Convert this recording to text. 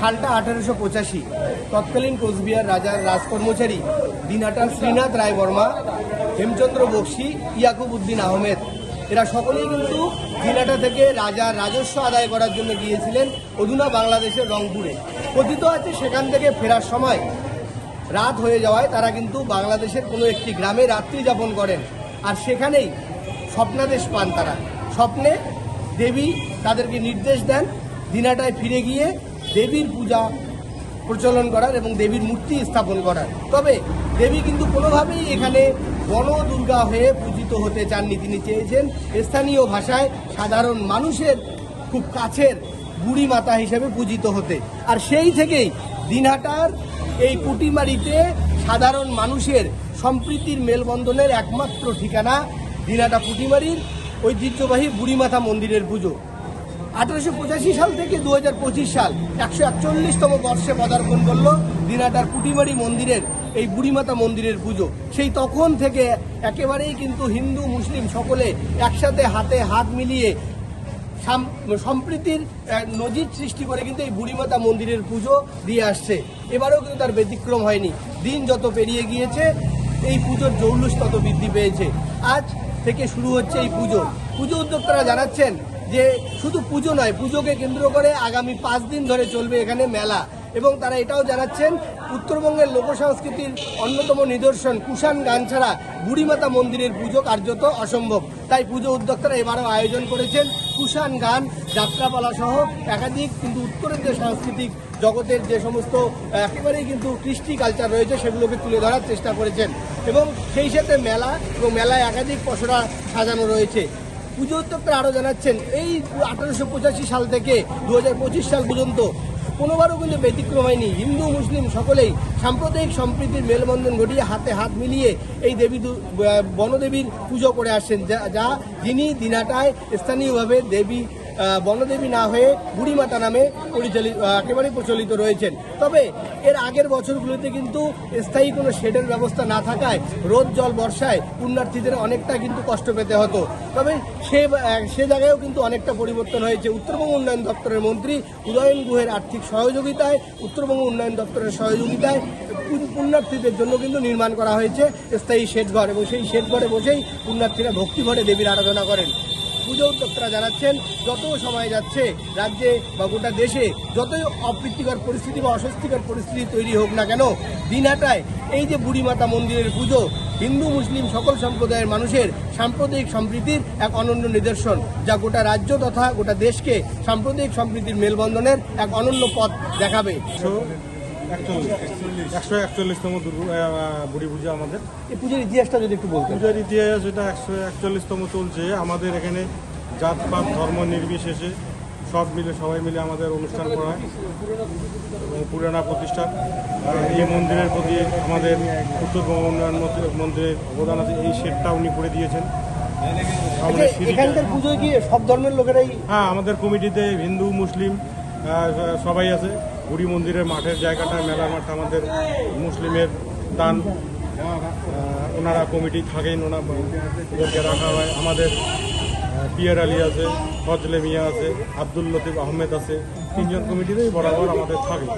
সালটা আঠারোশো পঁচাশি। তৎকালীন কোচবিহার রাজার রাজকর্মচারী দিনাটার শ্রীনাথ রায় বর্মা হেমচন্দ্র বক্সি, ইয়াকুব উদ্দিন আহমেদ। এরা সকলেই কিন্তু দিনাটা থেকে রাজার রাজস্ব আদায় করার জন্য গিয়েছিলেন অধুনা বাংলাদেশের রংপুরে। কথিত আছে সেখান থেকে ফেরার সময় রাত হয়ে যাওয়ায় তারা কিন্তু বাংলাদেশের কোনো একটি গ্রামে রাত্রি যাপন করেন। আর সেখানেই স্বপ্নাদেশ পান তারা। স্বপ্নে দেবী তাদেরকে নির্দেশ দেন দিনাটায় ফিরে গিয়ে দেবীর পূজা প্রচলন করার এবং দেবীর মূর্তি স্থাপন করার। তবে দেবী কিন্তু কোনোভাবেই এখানে গণ দুর্গা হয়ে পূজিত হতে চাননি। তিনি চেয়েছেন স্থানীয় ভাষায় সাধারণ মানুষের খুব কাছের বুড়ি মাতা হিসেবে পূজিত হতে। আর সেই থেকেই দিনহাটার এই পুটিমারিতে সাধারণ মানুষের সম্প্রীতির মেলবন্ধনের একমাত্র ঠিকানা দিনহাটা পুটিমারির ঐতিহ্যবাহী বুড়িমাতা মন্দিরের পুজো। আঠারোশো পঁচাশি সাল থেকে দু হাজার পঁচিশ সাল একশো একচল্লিশতম বর্ষে পদার্পণ করল দিনাটার পুটিমারি মন্দিরের, এই বুড়িমাতা মন্দিরের পুজো। সেই তখন থেকে একেবারেই কিন্তু হিন্দু, মুসলিম সকলে একসাথে হাতে হাত মিলিয়ে সাম- সম্প্রীতির নজির সৃষ্টি করে কিন্তু এই বুড়িমাতা মন্দিরের পুজো দিয়ে আসছে। এবারেও কিন্তু তার ব্যতিক্রম হয়নি। দিন যত পেরিয়ে গিয়েছে, এই পুজোর জৌলুস তত বৃদ্ধি পেয়েছে। আজ থেকে শুরু হচ্ছে এই পুজো। পুজো উদ্যোক্তারা জানাচ্ছেন যে শুধু পুজো নয়, পুজোকে কেন্দ্র করে আগামী পাঁচ দিন ধরে চলবে এখানে মেলা। এবং তারা এটাও জানাচ্ছেন, উত্তরবঙ্গের লোকসংস্কৃতির অন্যতম নিদর্শন কুষাণ গান ছাড়া বুড়িমাতা মন্দিরের পুজো কার্যত অসম্ভব। তাই পুজো উদ্যোক্তারা এবারও আয়োজন করেছেন কুষাণ গান, যাত্রাপালা সহ একাধিক কিন্তু উত্তরের যে সাংস্কৃতিক জগতের যে সমস্ত, একেবারেই কিন্তু কৃষ্টি কালচার রয়েছে সেগুলোকে তুলে ধরার চেষ্টা করেছেন। এবং সেই সাথে মেলা এবং মেলায় একাধিক পসরা সাজানো রয়েছে। পুজো উদ্যোক্তারা আরও জানাচ্ছেন, এই আঠারোশো পঁচাশি সাল থেকে দু হাজার পঁচিশ সাল পর্যন্ত কোনোবারও কিন্তু ব্যতিক্রম হয়নি। হিন্দু, মুসলিম সকলেই সাম্প্রদায়িক সম্প্রীতির মেলবন্ধন ঘটিয়ে হাতে হাত মিলিয়ে এই দেবী বনদেবীর পুজো করে আসছেন, যা যা যিনি দিনাটায় স্থানীয়ভাবে দেবী বনদেবী না হয়ে বুড়িমাতা নামে পরিচালিত একেবারেই প্রচলিত রয়েছেন। তবে এর আগের বছরগুলোতে কিন্তু স্থায়ী কোনো শেডের ব্যবস্থা না থাকায় রোদ, জল, বর্ষায় পুণ্যার্থীদের অনেকটা কিন্তু কষ্ট পেতে হতো। তবে সে সে জায়গায়ও কিন্তু অনেকটা পরিবর্তন হয়েছে। উত্তরবঙ্গ উন্নয়ন দপ্তরের মন্ত্রী উদয়ন গুহের আর্থিক সহযোগিতায়, উত্তরবঙ্গ উন্নয়ন দপ্তরের সহযোগিতায় পুণ্যার্থীদের জন্য কিন্তু নির্মাণ করা হয়েছে স্থায়ী শেড ঘর। এবং সেই শেড ঘরে বসেই পুণ্যার্থীরা ভক্তি ভরে দেবীর আরাধনা করেন। পুজো উদ্যোক্তারা জানাচ্ছেন, যত সময় যাচ্ছে রাজ্যে বা গোটা দেশে যতই অপ্রীতিকর পরিস্থিতি বা অস্বস্তিকর পরিস্থিতি তৈরি হোক না কেন দিনহাটায় এই যে বুড়িমাতা মন্দিরের পুজো হিন্দু, মুসলিম সকল সম্প্রদায়ের মানুষের সাম্প্রদায়িক সম্প্রীতির এক অনন্য নিদর্শন, যা গোটা রাজ্য তথা গোটা দেশকে সাম্প্রদায়িক সম্প্রীতির মেলবন্ধনের এক অনন্য পথ দেখাবে। একশো একচল্লিশ। একশো একচল্লিশতম বুড়ি পূজা আমাদের। এই পুজোর ইতিহাসটা যদি একটু বলতেন। পূজার ইতিহাস এটা একশো একচল্লিশতম চলছে। আমাদের এখানে জাতপাত ধর্ম নির্বিশেষে সব মিলে সবাই মিলে আমাদের অনুষ্ঠান করা হয়। এবং পুরানা প্রতিষ্ঠান এই মন্দিরের প্রতি আমাদের উত্তরবঙ্গ উন্নয়ন মন্দিরের অবদান আছে। এই শেডটা উনি করে দিয়েছেন। আচ্ছা, এখানকার পুজোয় কি সব ধর্মের লোকেরাই হ্যাঁ আমাদের কমিটিতে হিন্দু মুসলিম সবাই আছে। বুড়ি মন্দিরের মাঠের জায়গাটা মেলা মাঠটা আমাদের মুসলিমের দান। ওনারা কমিটি থাকেন ওনার ওদেরকে রাখা হয়। আমাদের পিয়ার আলী আছে, ফজলে মিয়া আছে, আব্দুল লতিফ আহমেদ আছে। তিনজন কমিটিতেই বরাবর আমাদের থাকে